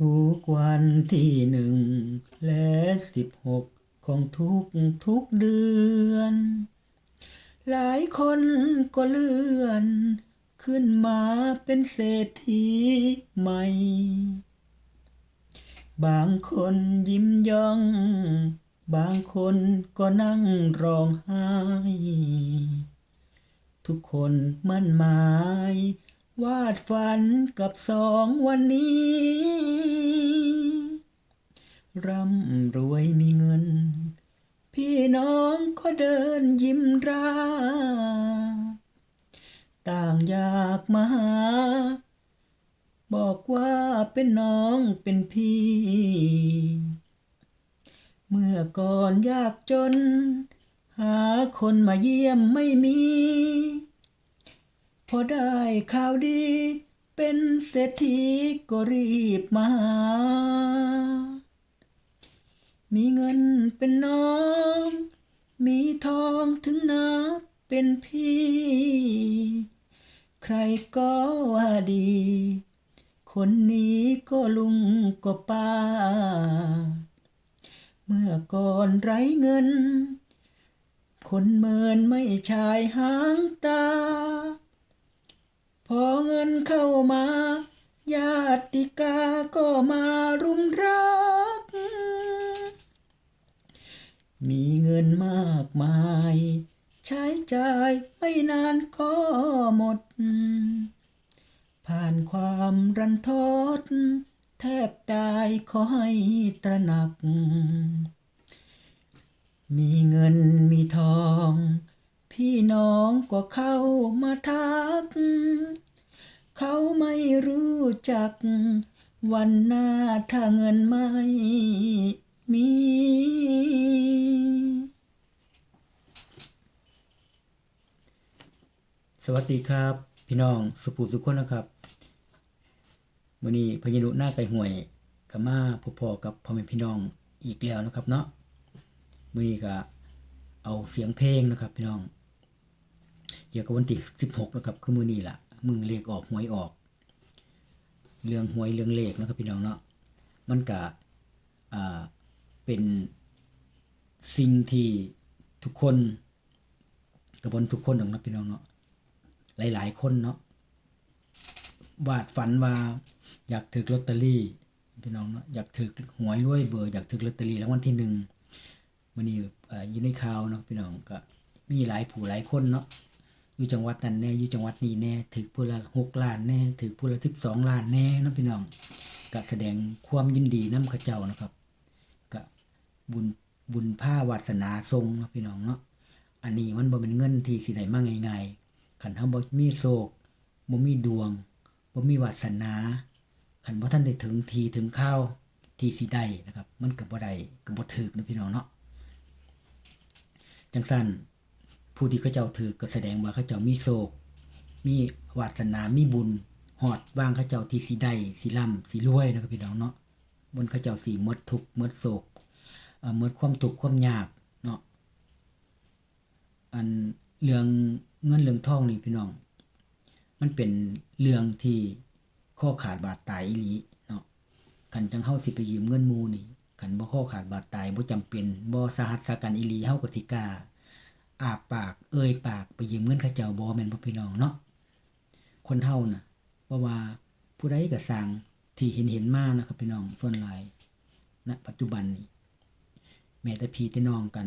ทุกวันที่หนึ่งและสิบหกของทุกทุกเดือน หลายคนก็เลื่อน ขึ้นมาเป็นเศรษฐีใหม่ บางคนยิ้มย่อง บางคนก็นั่งร้องไห้ ทุกคนมั่นหมาย วาดฝันกับสองวันนี้ ร่ำรวยมีเงิน พี่น้องก็เดินยิ้มราต่างอยากมาหา บอกว่าเป็นน้องเป็นพี่ เมื่อก่อนยากจน หาคนมาเยี่ยมไม่มี พอได้ข่าวดี เป็นเศรษฐีก็รีบมาหา มีเงินเป็นน้อง มีทองถึงนับเป็นพี่ ใครก็ว่าดี คนนี้ก็ลุงก็ป้า เมื่อก่อนไร้เงิน คนเมินไม่ชายหางตา พอเงินเข้ามา ญาติกาก็มารุมรัก มีเงินมากมาย ใช้จ่ายไม่นานก็หมด ผ่านความรันทด แทบตายขอให้ตระหนัก มีเงินมีทอง พี่น้องก็เข้ามาทัก เขาไม่รู้จัก วันหน้าถ้าเงินไม่มี สวัสดีครับ พี่น้องสุภูสุขคนนะครับมื้อนี้พญานุหน้าไก่ห่วยก็มาพบพอกับพ่อแม่พี่น้องอีกแล้วนะครับเนาะมื้อนี้ก็เอาเสียงเพลงนะครับ พี่น้อง กี่ยวกับวันที่16นะครับคือมือนี้ละมือเลขออกหวยออก เรื่องหวยเรื่องเลขนะครับพี่น้องเนาะมันก็อ่าเป็นสิ่งที่ทุกคนกับบนทุกคนหรอกนะพี่น้องเนาะหลาย ๆ คนเนาะวาดฝันว่าอยากถือลอตเตอรี่พี่น้องเนาะอยากถือหวยรวยเบอร์อยากถือลอตเตอรี่รางวัลที่หนึ่งมันนี่อยู่ในข่าวเนาะพี่น้องก็มีหลายผู้หลายคนเนาะ อยู่จังหวัดนั้นแน่อยู่จังหวัดนี้แน่ถือผู้ละหกล้านแน่ถือผู้ละสิบสองล้านแน่นะพี่น้องก็แสดงความยินดีน้ำข้าเจ้านะครับก็บุญบุญผ้าวาสนาทรงนะพี่น้องเนาะอันนี้มันบ่เป็นเงินที่สิได้มาง่ายๆคันเฮาบ่มีโชคบ่มีดวงบ่มีวาสนาคันบ่ทันได้ถึงทีถึงข้าวที่สิได้นะครับ มันก็บ่ได้ก็บ่ถึกนะพี่น้องเนาะจังซั่น ผู้ที่เขาเจ้าถือก็แสดงว่าเขาเจ้ามีโชคมีวาสนา มีบุญหอดว่างเขาเจ้าที่สิได้สิร่ำสิรวยนะครับพี่น้องเนาะบนเขาเจ้าสิหมดทุกมดโศกมดความทุกข์ความยากเนาะอันเรื่องเงินเรื่องทองนี่พี่น้อง มันเป็นเรื่องที่ข้อขาดบาดตายอีหลีเนาะคันจังเฮาสิไปยืมเงินมูนี่คันบ่ข้อขาดบาดตายบ่จำเป็นบ่สาหัสสากันอีหลีเฮาก็สิกล้า อาปากเอ่ยปากไปยืมเงินเขาเจ้าบ่แม่นบ่พี่น้องเนาะคนเฮาน่ะเพราะว่าผู้ใดก็สร้างที่เห็นเห็นมากนะครับพี่น้องส่วนหลายณปัจจุบันนี้แม้แต่พี่แต่น้องกัน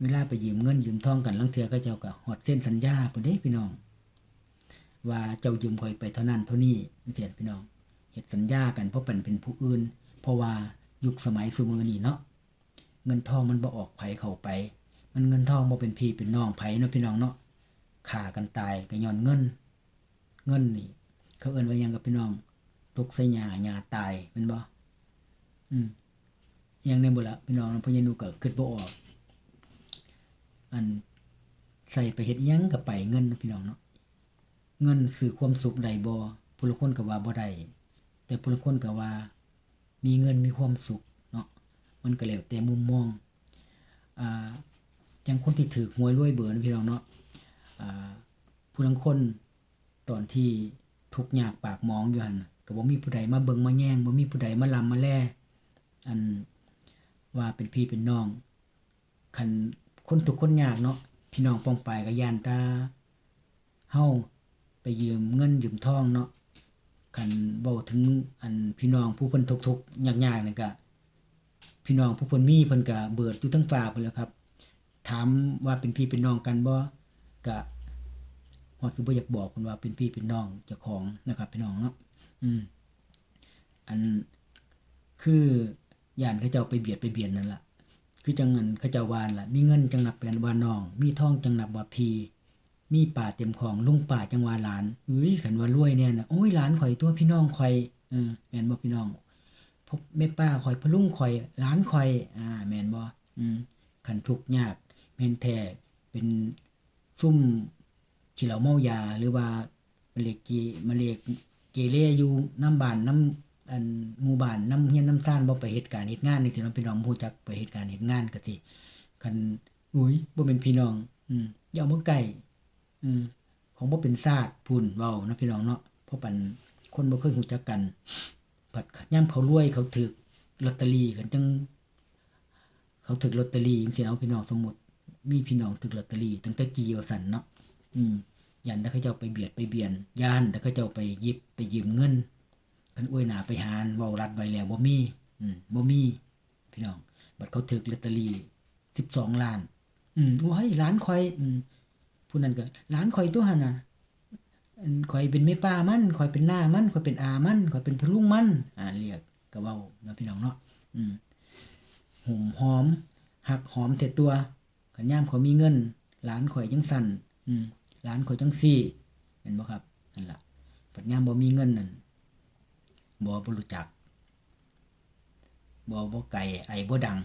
เวลาไปยืมเงินยืมทองกันลังเทื่อก็เจ้าก็ฮอดเส้นสัญญาพุ่นเด้พี่น้อง ว่าเจ้ายืมข่อยไปเท่านั้นเท่านี้จังซี่พี่น้องเฮ็ดสัญญากันเพราะเป็นเป็นผู้อื่น เพราะว่ายุคสมัยซุมื้อนี้เนาะเงินทองมันบ่ออกไผเข้าไป มันเงินทองบ่เป็นพี่เป็นน้องไผเนาะพี่น้องเนาะฆ่ากันตายก็ย้อนเงิน เงินนี่ เขาเอิ้นว่าหยังกับพี่น้อง ตกใส่หญ้าหญ้าตายแม่นบ่อืมอยังในบ่ละพี่น้องพญานุก็คิดบ่ออก อันใส่ไปเฮ็ดหยังก็ไปเงินพี่น้องเนาะเงินซื้อความสุขได้บ่ผู้ละคนก็ว่าบ่ได้แต่ผู้ละคนก็ว่า มีเงินมีความสุขเนาะมันก็แล้วแต่มุมมองอ่า จังคนที่ถือหวยรวยเบอร์นะพี่น้องเนาะผู้ลางคนตอนที่ทุกข์ยากปากมองอยู่หันน่ะก็บ่มีผู้ใดมาเบิงมาแย่งบ่มีผู้ใดมาลำมาแล่อันว่าเป็นพี่เป็นน้องคันคนทุกคนยากเนาะพี่น้องป้องไปก็ย่านตาเฮาไปยืมเงินยืมทองเนาะคันเว้าถึงอันพี่น้องผู้เพิ่นทุกๆยากๆนี่ก็พี่น้องผู้เพิ่นมีเพิ่นก็เบิดอยู่ทั้งฟ้าพุ่นแล้วครับ ถามว่าเป็นพี่เป็นน้องกันบ่ก็ฮอดคือบ่อยากบอกเพิ่นว่าเป็นพี่เป็นน้องเจ้าของนะครับพี่น้องเนาะอืมอันคือย่านเขาเจ้าไปเบียดไปเบียนนั่นล่ะคือจังเงินเขาเจ้าวานล่ะมีเงินจังนับเป็นว่าน้อง มีทองจังนับว่าพีมีป่าเต็มของลุงป่าจังวาหลานอุ้ยขันว่ารวยแน่น่ะโอ้ยหลานข่อยตัวพี่น้องข่อยเออแม่นบ่พี่น้องพบแม่ป้าข่อยพะลุงข่อยหลานข่อย อ่า แม่นบ่อืมขันทุกข์ยาก แม่นแท้เป็นซุ่มที่เราเมายาหรือว่ามาเลกกีมาเลกเกเรอยู่น้ำบ้านน้ำอันหมู่บ้านน้ำเฮียนน้ำซ่านบ่ไปเฮ็ดการณ์เฮ็ดงานนี่สิเนาะพี่น้องรู้จักไปเฮ็ดการณ์เฮ็ดงานก็สิคันอุ้ยบ่เป็นพี่น้อง อืมอย่าเอามาใกล้อืมของบ่เป็นศาสตร์พุ่นเว้านะพี่น้องเนาะเพราะปันคนบ่เคยรู้จักกันผัดย่ำเขารวยเขาถึกลอตเตอรี่กันจัง เขาถึกลอตเตอรี่จังซี่เอาพี่น้องสมมุติ มีพี่น้องถึกลอตเตอรี่ตั้งแต่กี่ว่าสันเนาะอืมยันถ้าเขาเจ้าไปเบียดไปเบียนยานถ้าเขาเจ้าไปยิบไปยืมเงินกันอวยหนาไปหารเว้ารัดไว้แล้วบ่มีอืมบ่มีพี่น้อง บัดเขาถึกลอตเตอรี่12ล้าน อืมโอ้ยร้านข่อยอืมผู้นั้นก็หลานข่อยตัวหันน่ะอันข่อยเป็นแม่ป้ามันข่อยเป็นหน้ามันข่อยเป็นอามันข่อยเป็นพลุงมันอ่าเรียกก็เว้านะพี่น้องเนาะอืมหุ่มหอมหักหอมเต็ดตัว คันยามเขามีเงินหลานข่อยจังสั่นอืมหลานข่อยจังซี่เห็นบ่ครับนั่นล่ะปัดยามบ่มีเงินนั่นบ่บ่รู้จักบ่บ่ไกลไอ้บ่ดัง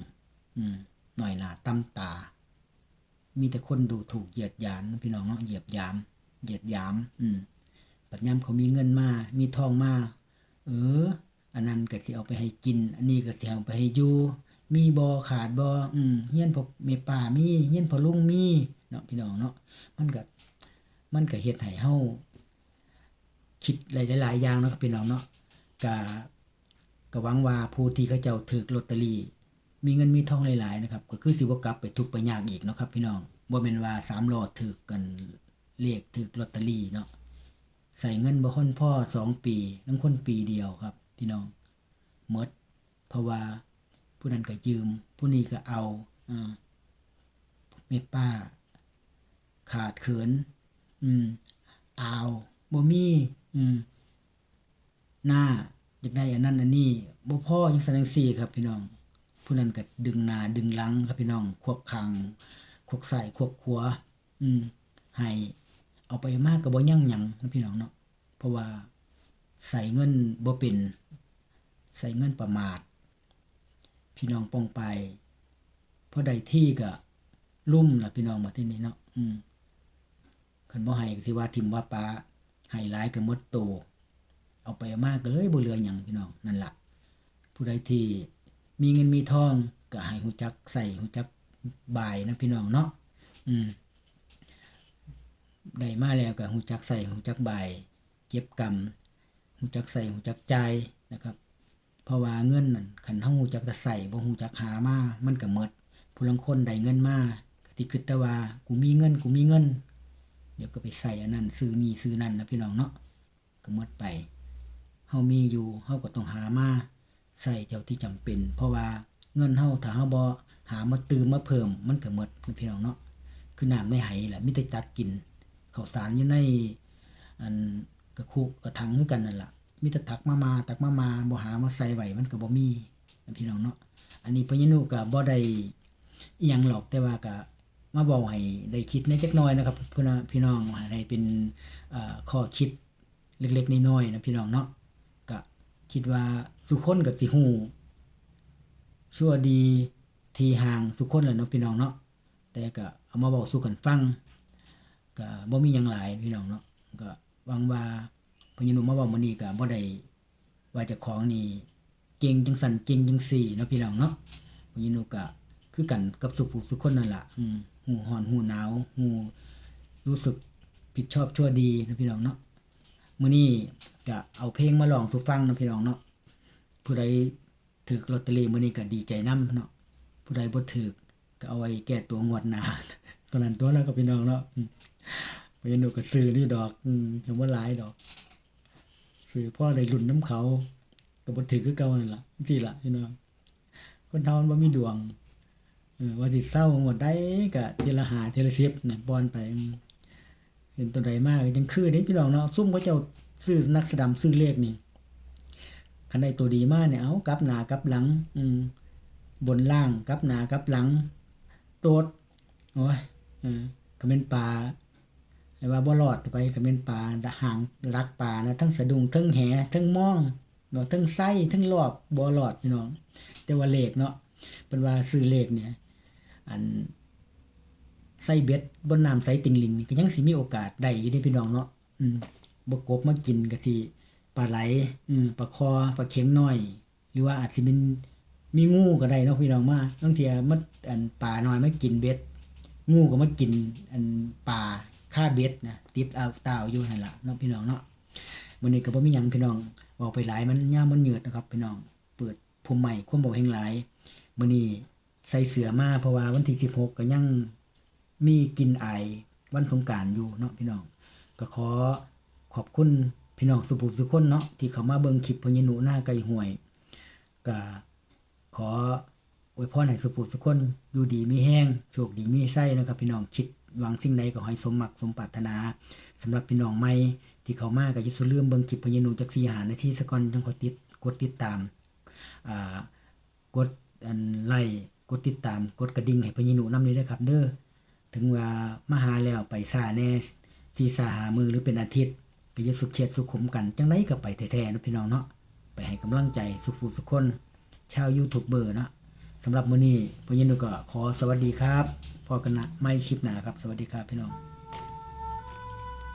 อืมหน่อยหนาตํตา มีแต่คนดูถูกเหยียดหยามพี่น้องเนาะเหยียบหยาม เหยียดหยาม อืมปัจยามเขามีเงินมา มีทองมา เออ อันนั้นก็สิเอาไปให้กิน อันนี้ก็สิเอาไปให้อยู่ มีบ่ขาดบ่อืมเฮียนพอแม่ป้ามีเฮียนพอลุงมีเนาะพี่น้องเนาะมันก็มันก็เฮ็ดให้เฮาคิดหลายๆอย่างเนาะครับพี่น้องเนาะก็ก็หวังว่าผู้ที่เขาเจ้าถูกลอตเตอรี่มีเงินมีทองหลายๆนะครับก็คือสิบ่กลับไปทุกไปยากอีกเนาะครับ พี่น้องบ่แม่นว่าสามล้อถูกกันเลขถูกลอตเตอรี่เนาะใส่เงินบ่ค่อนพ่อสองปีนังคนปีเดียวครับ พี่น้องหมดเพราะว่า ผู้นั้นก็ยืม ผู้นี้ก็เอาอ่าแม่ป้า ขาดเขิน อืมอาบ่มีอืมหน้าอยากได้อันนั้นอันนี้บ่พ่อจังซั่นจังซี่ครับพี่น้อง ผู้นั้นก็ดึงหน้าดึงหลังครับพี่น้อง ควบคางควบใส่ควบขัว อืมให้เอาไปมากก็บ่ยั่งหยังนะพี่น้องเนาะเพราะว่าใส่เงินบ่เป็นใส่เงินประมาท พี่น้องปองไปพอใดที่ก็ลุ่มล่ะพี่น้องมาที่นี่เนาะอืมคันบ่ให้ก็สิว่าทิมว่าปลาให้หลายก็หมดโต เอาไปมากก็เลยบ่เหลือหยังพี่น้องนั่นล่ะผู้ใดที่มีเงินมีทองก็ให้ฮู้จักใส่ฮู้จักบายนะพี่น้องเนาะอืมได้มาแล้วก็ฮู้จักใส่ฮู้จักบายเก็บกรรมฮู้จักใส่ฮู้จักใจนะครับ เพราะว่าเงินนั่นคันเฮาฮู้จักแต่ใส่บ่ฮู้จักหามามันก็หมดผู้ลางคนได้เงินมาก็สิคิดแต่ว่ากูมีเงินกูมีเงิน เดี๋ยวก็ไปใส่อันนั้นซื้อนี่ซื้อนั่นนะพี่น้องเนาะก็หมดไปเฮามีอยู่เฮาก็ต้องหามาใส่เท่าที่จำเป็น เพราะว่าเงินเฮาถ้าเฮาบ่หามาเติมมาเพิ่มมันก็หมดพี่น้องเนาะคือน้ำในไหแหละมีแต่ตักกินข้าวสารอยู่ในอันกระคุกระถังคือกันนั่นล่ะ มีแต่ตักมามาตักมามาบ่หามาใส่ไว้มันก็บ่มีพี่น้องเนาะอันนี้พญานุก็บ่ได้อีหยังหรอกแต่ว่าก็มาบอกให้ได้คิดในจักน่อยนะครับพี่น้องพี่น้องให้เป็นข้อคิดเล็กๆน้อยๆนะพี่น้องเนาะก็คิดว่าทุคนก็สิฮู้ชั่วดีทีห่างทุคนแหละเนาะพี่น้องเนาะแต่ก็เอามาบอกสู่กันฟังก็บ่มีหยังหลายพี่น้องเนาะก็หวังว่า พญานุมาว้ามื้อนี้ก็บ่ได้ว่าเจ้าของนี่เก่งจังสั่นเก่งจังซี่เนาะพี่น้องเนาะพญานุก็คือกันกับสุผู้สุคนนั่นล่ะอืมหูหอนหูหนาวหูรู้สึกผิดชอบชั่วดีนะพี่น้องเนาะมื้อนี้ก็เอาเพลงมาร้องสู่ฟังนะพี่น้องเนาะผู้ใดถูกลอตเตอรี่มื้อนี้ก็ดีใจนํเนาะผู้ใดบ่ถูกก็เอาไว้แก้ตัวงวดหน้าตอนนั้นตัวแล้วก็พี่น้องเนาะอืมไปหนูก็ซื้อนี่ดอกอืมเห็นว่าหลายดอก ซื้อพ่อได้ลุ้นน้ำเขาก็บ่ถือคือเก่านั่นล่ะจี่ล่ะพี่น้องคนเฮามันบ่มีดวงเออว่าสิเศร้าหมดได้ก็เทละหาเทละ10น่ะบอนไปเห็นตัวใดมากก็จังคือนี่พี่น้องเนาะซุ่มเขาเจ้าซื้อนักสดงซื้อเลขนี่คันได้ตัวดีมากเนี่ยเอากลับหน้ากลับหลัง อืมบนล่างกลับหน้ากลับหลังโตดโอ้ยเออก็เป็นปลา ไอ้ว่าบ่รอดไปก็เป็นปลาดะหางรักปลานะทั้งสะดุ้งทั้งแหทั้งมองเนาะทั้งไส้ทั้งรอบบ่รอดพี่น้อง แต่ว่าเลขเนาะเป็นว่าซื้อเลขเนี่ย อันใส่เบ็ดบนน้ำใสติงลิงนี่ก็ยังสิมีโอกาสได้อยู่เด้พี่น้องเนาะอืมบ่กบมากินก็สิปลาไหลอืมปลาคอปลาเข็งน้อย หรือว่าอาจสิเป็นมีงูก็ได้เนาะพี่น้องมาบางเทียมันอันปลาน้อยมากินเบ็ดงูก็มากินอันป่า ค่าเบ็ดนะติดเอาต่าอยู่นั่นล่ะเนาะพี่น้องเนาะวันนี้ก็บ่มีหยังพี่น้องบอกไปหลายมันย่ามมันเหยือดนะครับพี่น้องเปิดภูมิใหม่ความบอกแห่งหลายมื้อนี้ใส่เสือมาเพราะว่าวันที่16ก็ยังมีกินไอวันสงกานต์อยู่เนาะพี่น้อง ก็ขอขอบคุณพี่น้องสุภุสุคนเนาะที่เขามาเบิ่งคลิปพญานุหน้าไก่ห่วยก็ขออวยพรให้สุขสุขคนอยู่ดีมีแห้งโชคดีมีไส้นะครับพี่น้องคิด หวังสิ่งใดก็ให้สมหมักสมปรารถนาสำหรับพี่น้องใหม่ที่เขามาก็อย่าลืมเบิ่งคลิปพญานุจักสีหาในที่สะกอนจังกดติดกดติดตามอ่ากดอันไลค์กดติดตามกดกระดิ่งให้พญานุนำนี้ด้วยครับเด้อถึงว่ามาหาแล้วไปซาแน่สีสาหามือหรือเป็นอาทิตย์ก็อย่าสุขเฉียดสุขขมกันจังไดก็ไปแท้ๆนะพี่น้องเนาะไปให้กำลังใจสุขผู้สุขคนชาวยูทูบเบอร์เนาะ สำหรับมื้อนี้พวกยินดูก็ขอสวัสดีครับพอกันนะไม่คลิปหนาครับ สวัสดีครับพี่น้อง